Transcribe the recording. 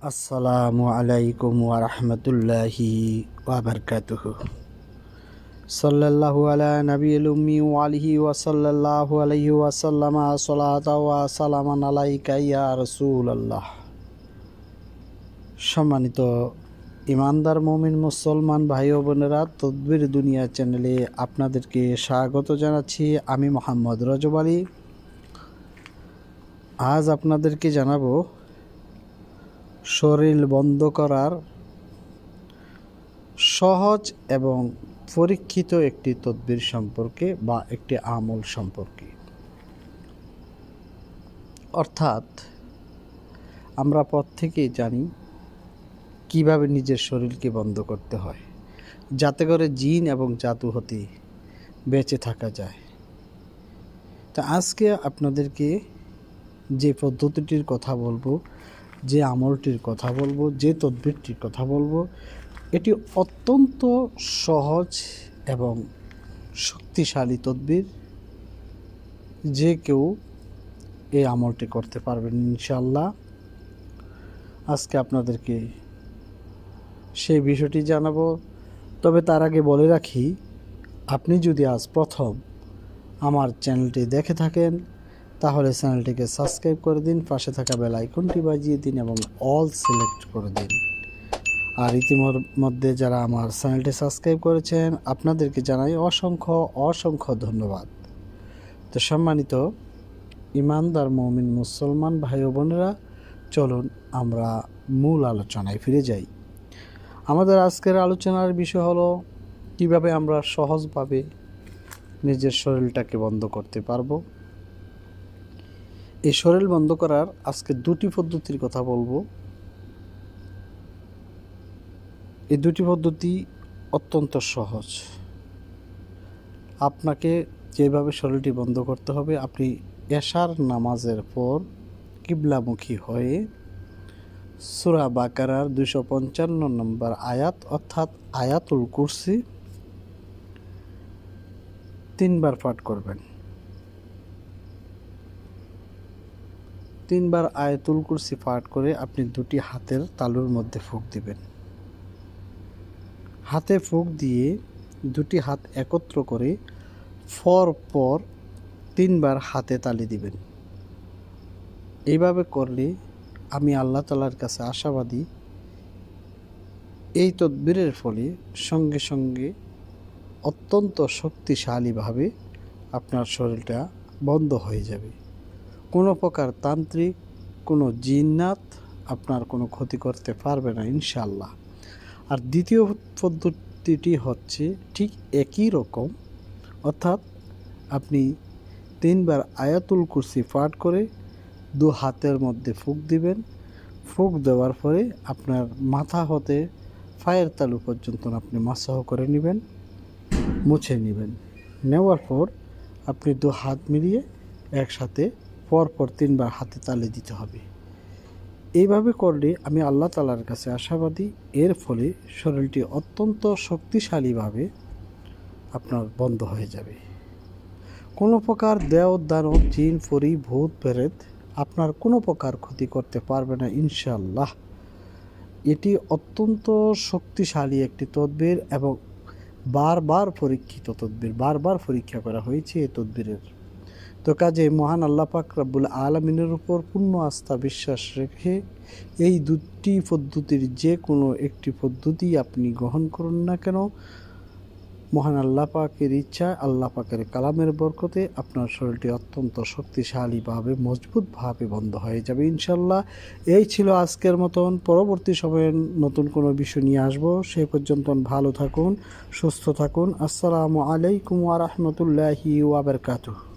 আসসালামু আলাইকুম ওয়ারহমতুল্লাহি ওয়াবারকাতুহ সাল্লাল্লাহু আলা নবিয়িল উম্মি ওয়া আলিহি ওয়া সাল্লাল্লাহু আলাইহি ওয়া সাল্লামা সালাতা ওয়া সালামান আলাইকা ইয়া সম্মানিত ইমানদার মুমিন মুসলমান ভাই ও বোনেরা, তদবির দুনিয়া চ্যানেলে আপনাদেরকে স্বাগত জানাচ্ছি আমি মোহাম্মদ রজব আলী। আজ আপনাদেরকে জানাব শরীর বন্ধ করার সহজ এবং পরীক্ষিত একটি তদবির সম্পর্কে বা একটি আমল সম্পর্কে। অর্থাৎ আমরা প্রত্যেকেই জানি কীভাবে নিজের শরীরকে বন্ধ করতে হয়, যাতে করে জিন এবং জাদু হতে বেঁচে থাকা যায়। তা আজকে আপনাদেরকে যে পদ্ধতিটির কথা বলব যে আমলটির কথা বলব, যে তদবিরটির কথা বলব, এটি অত্যন্ত সহজ এবং শক্তিশালী তদবির। যে কেউ এই আমলটি করতে পারবেন ইনশাল্লাহ আজকে আপনাদেরকে সেই বিষয়টি জানাব। তবে তার আগে বলে রাখি, আপনি যদি আজ প্রথম আমার চ্যানেলটি দেখে থাকেন তাহলে চ্যানেলটিকে সাবস্ক্রাইব করে দিন, পাশে থাকা বেল আইকনটি বাজিয়ে দিন এবং অল সিলেক্ট করে দিন। আর ইতিমধ্যে যারা আমার চ্যানেলটি সাবস্ক্রাইব করেছেন, আপনাদেরকে জানাই অসংখ্য অসংখ্য ধন্যবাদ। তো সম্মানিত ইমানদার মমিন মুসলমান ভাই বোনেরা, চলুন আমরা মূল আলোচনায় ফিরে যাই। আমাদের আজকের আলোচনার বিষয় হলো, কীভাবে আমরা সহজভাবে নিজের শরীরটাকে বন্ধ করতে পারব? এই শরীর বন্ধ করার আজকে দুটি পদ্ধতির কথা বলব। এই দুটি পদ্ধতি অত্যন্ত সহজ। আপনাকে যেভাবে শরীরটি বন্ধ করতে হবে, আপনি এশার নামাজের পর কিবলামুখী হয়ে সুরা বাকারার দুশো পঞ্চান্ন নম্বর আয়াত, অর্থাৎ আয়াতুল কুরসি, তিনবার পাঠ করবেন। তিনবার আয়াতুল কুরসি পাঠ করে আপনি দুটি হাতের তালুর মধ্যে ফুক দিবেন। হাতে ফুক দিয়ে দুটি হাত একত্র করে ফর পর তিনবার হাতে তালি দিবেন। এইভাবে করলে আমি আল্লাহ তালার কাছে আশাবাদী, এই তদবিরের ফলে সঙ্গে সঙ্গে অত্যন্ত শক্তিশালীভাবে আপনার শরীরটা বন্ধ হয়ে যাবে। কোনো প্রকার তান্ত্রিক, কোনো জিন্নাত আপনার কোনো ক্ষতি করতে পারবে না ইনশাল্লাহ আর দ্বিতীয় পদ্ধতিটি হচ্ছে ঠিক একই রকম, অর্থাৎ আপনি তিনবার আয়াতুল কুরসি পাঠ করে দু হাতের মধ্যে ফুক দিবেন। ফুক দেওয়ার পরে আপনার মাথা হতে পায়ের তালু পর্যন্ত আপনি মাসাহ করে নেবেন, মুছে নেবেন। নেওয়ার পর আপনি দু হাত মিলিয়ে একসাথে পরপর তিনবার হাতে তালে দিতে হবে। এইভাবে করলে আমি আল্লাহ তালার কাছে আশাবাদী। এর ফলে শরীরটি অত্যন্ত শক্তিশালীভাবে আপনার বন্ধ হয়ে যাবে। কোনো প্রকার দেও দানব, জিন ফরি ভূত, প্রেত আপনার কোনো প্রকার ক্ষতি করতে পারবে না ইনশাল্লাহ এটি অত্যন্ত শক্তিশালী একটি তদবির এবং বারবার পরীক্ষিত তদবির, বারবার পরীক্ষা করা হয়েছে এই তদবিরের। তো কাজে মহান আল্লাহ পাক রাব্বুল আলমিনের উপর পূর্ণ আস্থা বিশ্বাস রেখে এই দুটি পদ্ধতির যে কোনো একটি পদ্ধতি আপনি গ্রহণ করুন না কেন, মহান আল্লাহ পাকের ইচ্ছা, আল্লাহ পাকের কালামের বরকতে আপনার শরীরটি অত্যন্ত শক্তিশালীভাবে, মজবুতভাবে বন্ধ হয়ে যাবে ইনশাল্লাহ এই ছিল আজকের মতন। পরবর্তী সময়ে নতুন কোনো বিষয় নিয়ে আসব। সে পর্যন্ত ভালো থাকুন, সুস্থ থাকুন। আসসালামু আলাইকুম ওয়া বারাকাতুহু।